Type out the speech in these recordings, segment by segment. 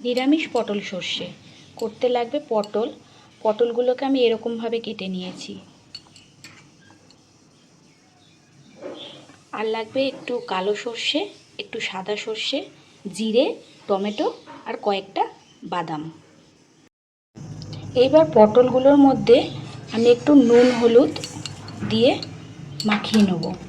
নিরামিষ পটল সর্ষে। করতে লাগবে পটল। পটলগুলোকে আমি এরকমভাবে কেটে নিয়েছি। আর লাগবে একটু কালো সর্ষে, একটু সাদা সর্ষে, জিরে, টমেটো আর কয়েকটা বাদাম। এইবার পটলগুলোর মধ্যে আমি একটু নুন, হলুদ দিয়ে মাখিয়ে নেব।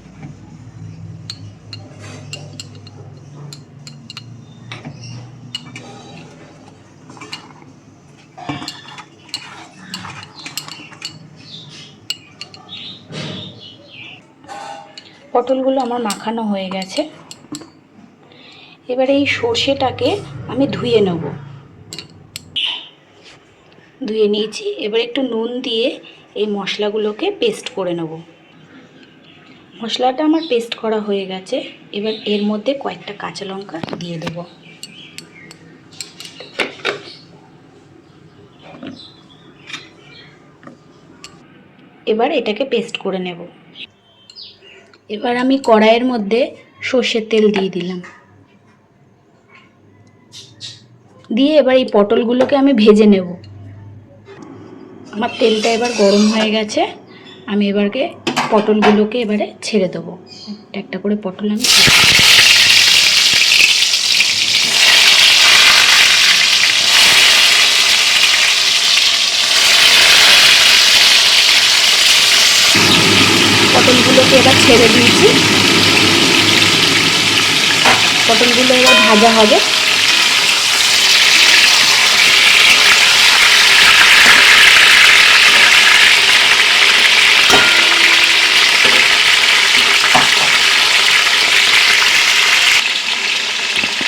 পটলগুলো আমার মাখানো হয়ে গেছে। এবারে এই সর্ষেটাকে আমি ধুয়ে নেব। ধুয়ে নিয়েছি। এবার একটু নুন দিয়ে এই মশলাগুলোকে পেস্ট করে নেব। মশলাটা আমার পেস্ট করা হয়ে গেছে। এবার এর মধ্যে কয়েকটা কাঁচা লঙ্কা দিয়ে দেবো। এবার এটাকে পেস্ট করে নেব। এবার আমি কড়াইয়ের মধ্যে সর্ষের তেল দিয়ে দিলাম। দিয়ে এবার এই পটলগুলোকে আমি ভেজে নেব। আমার তেলটা এবার গরম হয়ে গেছে। আমি এবারকে পটলগুলোকে এবারে ছেড়ে দেবো। একটা একটা করে পটল আমি এবার ছেড়ে দিয়েছি। পটলগুলো এবার ভাজা হবে।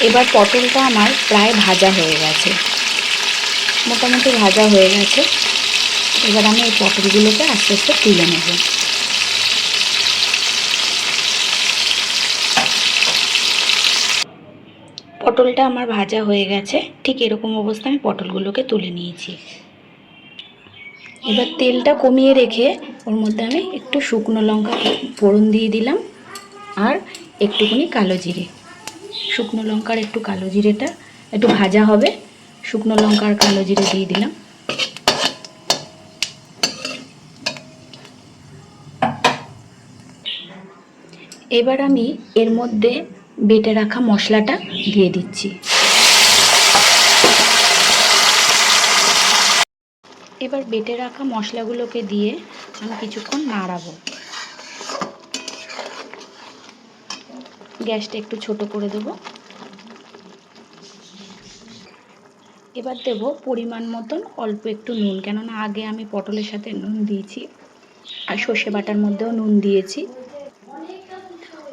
এবার পটলটা আমার প্রায় ভাজা হয়ে গেছে। মোটামুটি ভাজা হয়ে গেছে। এবার আমি এই পটলগুলোকে আস্তে আস্তে তুলে নেব। পটলটা আমার ভাজা হয়ে গেছে। ঠিক এরকম অবস্থা আমি পটলগুলোকে তুলে নিয়েছি। এবার তেলটা কমিয়ে রেখে ওর মধ্যে আমি একটু শুকনো লঙ্কা ফোড়ন দিয়ে দিলাম আর একটুখানি কালো জিরে। শুকনো লঙ্কার একটু কালো জিরেটা, একটু ভাজা হবে। শুকনো লঙ্কার কালো জিরে দিয়ে দিলাম। এবার আমি এর মধ্যে বেটে রাখা মশলাটা দিয়ে দিচ্ছি। এবার বেটে রাখা মশলাগুলোকে দিয়ে আমি কিছুক্ষণ নাড়াবো। গ্যাসটা একটু ছোট করে দেবো। এবার দেব পরিমাণ মতন অল্প একটু নুন, কেননা আগে আমি পটলের সাথে নুন দিয়েছি আর সর্ষে বাটার মধ্যেও নুন দিয়েছি।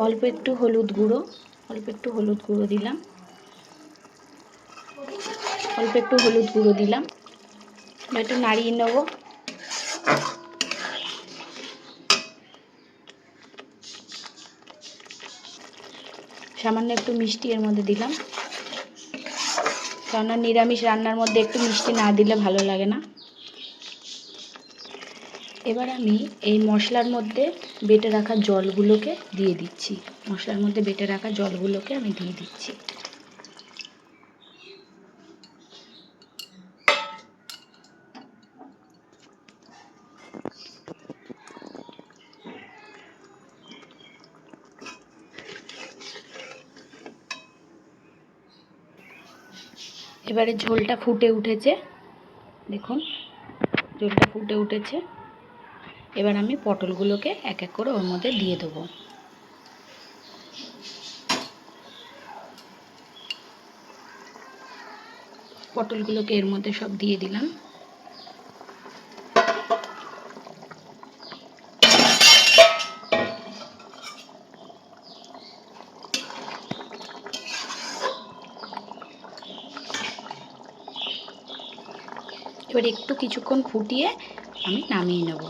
অল্প একটু হলুদ গুঁড়ো অল্প একটু হলুদ গুঁড়ো দিলাম। অল্প একটু হলুদ গুঁড়ো দিলাম। একটু নাড়িয়ে নেব। সামান্য একটু মিষ্টি এর মধ্যে দিলাম। কেননা নিরামিষ রান্নার মধ্যে একটু মিষ্টি না দিলে ভালো লাগে না। এবার আমি এই মশলার মধ্যে বেটে রাখা জলগুলোকে দিয়ে দিচ্ছি। মশলার মধ্যে বেটে রাখা জলগুলোকে আমি দিয়ে দিচ্ছি। এবারে ঝোলটা ফুটে উঠেছে। দেখুন, ঝোলটা ফুটে উঠেছে। এবার আমি পটলগুলোকে এক এক করে ওর মধ্যে দিয়ে দেবো। পটলগুলোকে এর মধ্যে সব দিয়ে দিলাম। এবার একটু কিছুক্ষণ ফুটিয়ে আমি নামিয়ে নেব।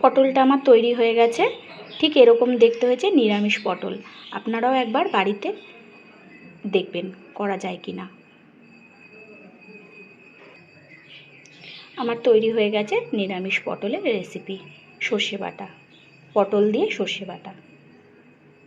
পটলটা আমার তৈরি হয়ে গেছে। ঠিক এরকম দেখতে হয়েছে নিরামিষ পটল। আপনারাও একবার বাড়িতে দেখবেন করা যায় কি না আমার তৈরি হয়ে গেছে নিরামিষ পটলের রেসিপি সর্ষে বাটা। পটল দিয়ে সর্ষে বাটা।